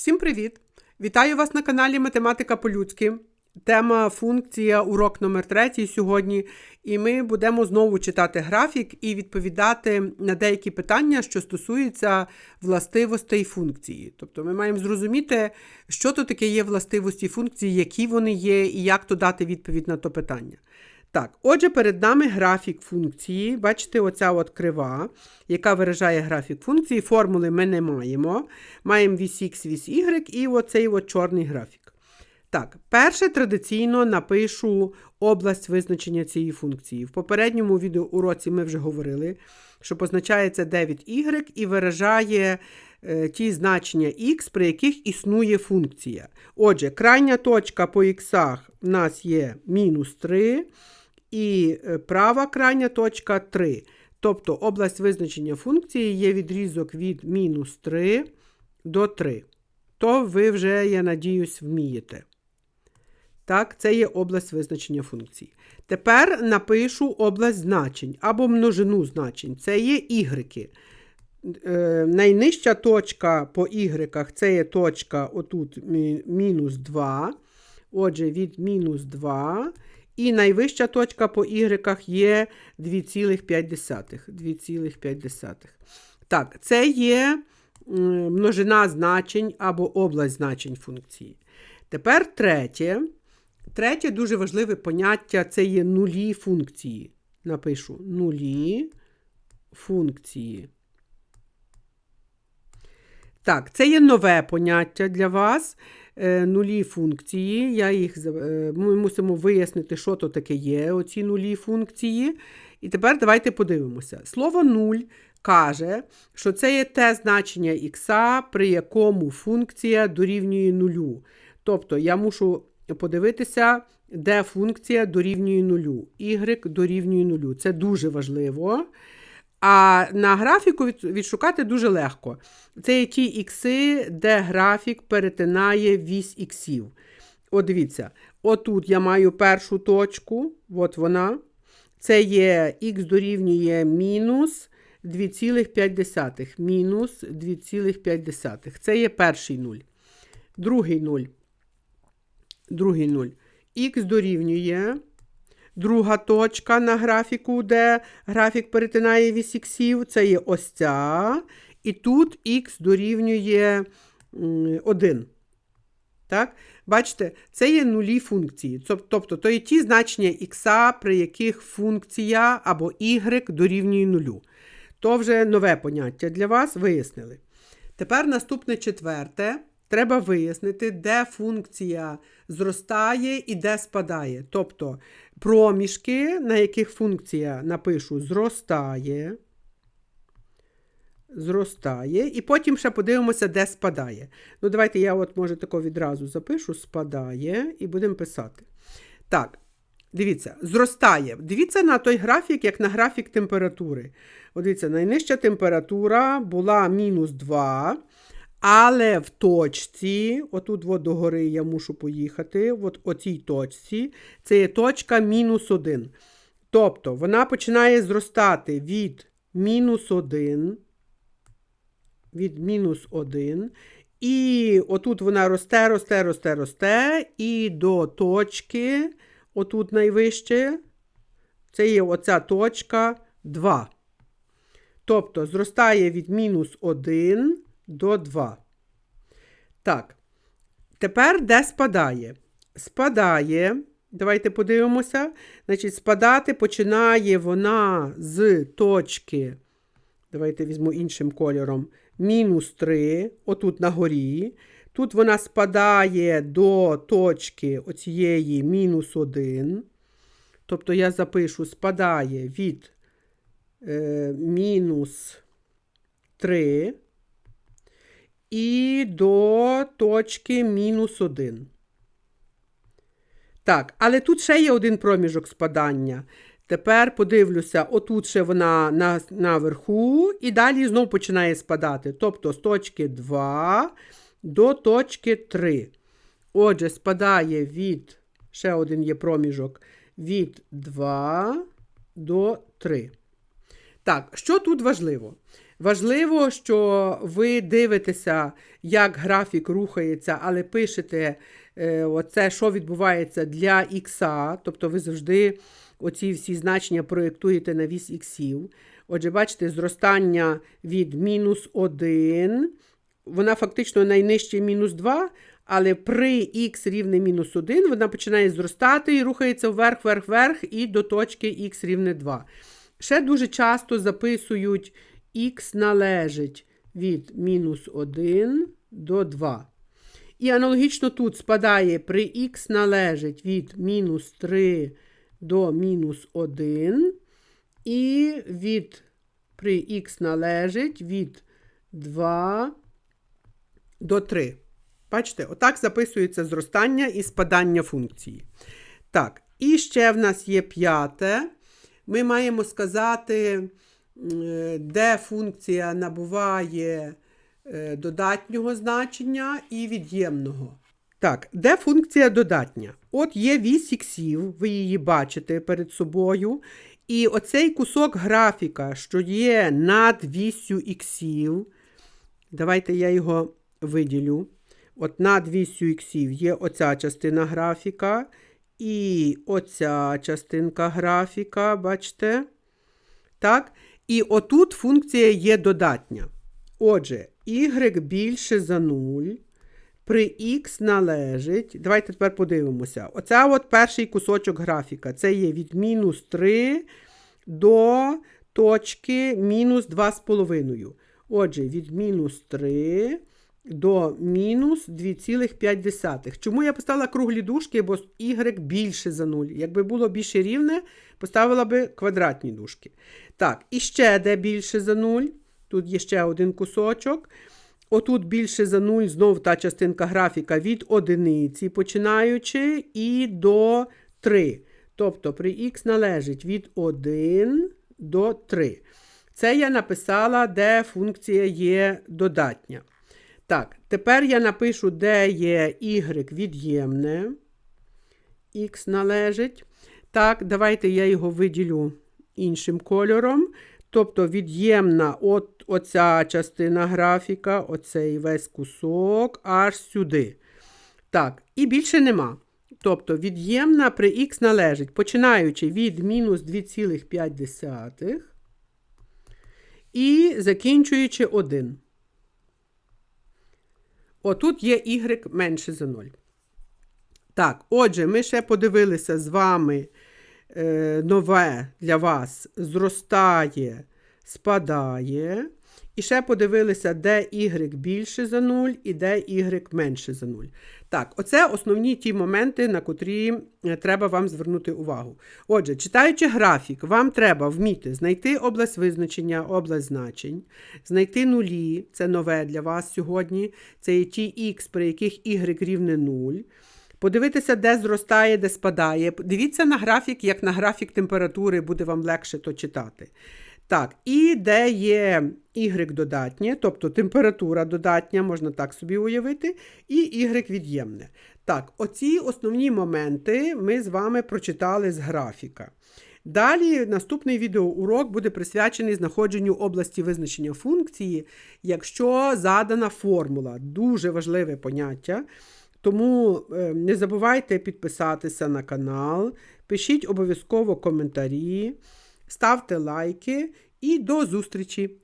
Всім привіт! Вітаю вас на каналі Математика по-людськи. Тема функція, урок номер 3 сьогодні. І ми будемо знову читати графік і відповідати на деякі питання, що стосуються властивостей функції. Тобто ми маємо зрозуміти, що то таке є властивості функції, які вони є, і як то дати відповідь на то питання. Так, отже, перед нами графік функції. Бачите, оця от крива, яка виражає графік функції. Формули ми не маємо. Маємо вісь X, вісь Y і оцей от чорний графік. Так, перше традиційно напишу область визначення цієї функції. В попередньому відеоуроці ми вже говорили, що позначається 9y і виражає е, ті значення x, при яких існує функція. Отже, крайня точка по х в нас є мінус 3, і е, права крайня точка 3. Тобто область визначення функції є відрізок від мінус 3 до 3. То ви вже, я надіюсь, вмієте. Так, це є область визначення функції. Тепер напишу область значень або множину значень. Це є ігреки. Е, найнижча точка по ігреках це є точка отут мінус 2. Отже, від мінус 2. І найвища точка по ігреках є 2,5. 2,5. Так, це є множина значень або область значень функції. Тепер третє. Третє дуже важливе поняття це є нулі функції. Напишу нулі функції. Так, це є нове поняття для вас. Е, нулі функції. Я їх, е, Ми мусимо вияснити, що то таке є, оці нулі функції. І тепер давайте подивимося. Слово нуль каже, що це є те значення х, при якому функція дорівнює нулю. Тобто я мушу подивитися, де функція дорівнює нулю. Y дорівнює нулю. Це дуже важливо. А на графіку відшукати дуже легко. Це є ті ікси, де графік перетинає вісь іксів. От дивіться, отут я маю першу точку, от вона. Це є х дорівнює мінус 2,5. Мінус 2,5. Це є перший нуль. Другий нуль. Другий нуль. Х дорівнює. Друга точка на графіку, де графік перетинає вісь іксів, це є ось ця. І тут х дорівнює 1. Так? Бачите, це є нулі функції. Тобто, то є ті значення х, при яких функція або y дорівнює нулю. То вже нове поняття для вас вияснили. Тепер наступне четверте. Треба вияснити, де функція зростає і де спадає. Тобто проміжки, на яких функція напишу зростає. Зростає. І потім ще подивимося, де спадає. Ну, давайте я от, може, тако відразу запишу, спадає, і будемо писати. Так, дивіться, зростає. Дивіться на той графік, як на графік температури. От дивіться, найнижча температура була мінус 2. Але в точці, отут от догори я мушу поїхати, от о цій точці, це є точка мінус 1. Тобто вона починає зростати від мінус 1, від мінус 1. І отут вона росте, росте, росте, росте, і до точки, отут найвище, це є оця точка 2. Тобто зростає від мінус 1 до 2. Так. Тепер де спадає? Спадає. Давайте подивимося. Значить, спадати починає вона з точки. Давайте візьму іншим кольором. Мінус 3, отут на горі. Тут вона спадає до точки оцієї мінус 1. Тобто я запишу, спадає від е, мінус 3 і до точки мінус 1. Так, але тут ще є один проміжок спадання. Тепер подивлюся, отут ще вона на, наверху, і далі знову починає спадати. Тобто з точки 2 до точки 3. Отже, спадає від, ще один є проміжок, від 2 до 3. Так, що тут важливо? Важливо, що ви дивитеся, як графік рухається, але пишете е, оце, що відбувається для ікса, тобто ви завжди оці всі значення проєктуєте на вісь іксів. Отже, бачите, зростання від мінус 1, вона фактично найнижче мінус 2, але при х рівне мінус 1 вона починає зростати і рухається вверх, вверх, вверх і до точки х рівне 2. Ще дуже часто записують х належить від мінус 1 до 2. І аналогічно тут спадає при х належить від мінус 3 до мінус 1. І від при х належить від 2 до 3. Бачите, отак записується зростання і спадання функції. Так, і ще в нас є п'яте. Ми маємо сказати, де функція набуває е, додатнього значення і від'ємного. Так, де функція додатня? От є вісь іксів, ви її бачите перед собою. І оцей кусок графіка, що є над вісю іксів, давайте я його виділю. От над вісю іксів є оця частина графіка. І оця частинка графіка, бачите? Так? І отут функція є додатня. Отже, y більше за 0 при х належить. Давайте тепер подивимося. Оце от перший кусочок графіка. Це є від мінус 3 до точки мінус 2,5. Отже, від мінус 3 до мінус 2,5. Чому я поставила круглі дужки, бо y більше за 0. Якби було більше рівне, поставила би квадратні дужки. Так, і ще де більше за 0. Тут є ще один кусочок. Отут більше за 0, знову та частинка графіка від одиниці, починаючи, і до 3. Тобто при х належить від 1 до 3. Це я написала, де функція є додатня. Так, тепер я напишу, де є y від'ємне. Х належить. Так, давайте я його виділю іншим кольором. Тобто від'ємна от оця частина графіка, оцей весь кусок, аж сюди. Так, і більше нема. Тобто від'ємна при х належить, починаючи від мінус 2,5 і закінчуючи 1. Отут є y менше за 0. Так, отже, ми ще подивилися з вами е, нове для вас зростає, спадає. І ще подивилися, де y більше за 0 і де y менше за 0. Так, оце основні ті моменти, на котрі е, треба вам звернути увагу. Отже, читаючи графік, вам треба вміти знайти область визначення, область значень, знайти нулі, це нове для вас сьогодні. Це є ті х, при яких y рівне 0. Подивитися, де зростає, де спадає. Дивіться на графік, як на графік температури, буде вам легше то читати. Так, і де є y додатнє, тобто температура додатня, можна так собі уявити, і y від'ємне. Так, оці основні моменти ми з вами прочитали з графіка. Далі наступний відеоурок буде присвячений знаходженню області визначення функції, якщо задана формула. Дуже важливе поняття. Тому е, не забувайте підписатися на канал, пишіть обов'язково коментарі. Ставте лайки і до зустрічі!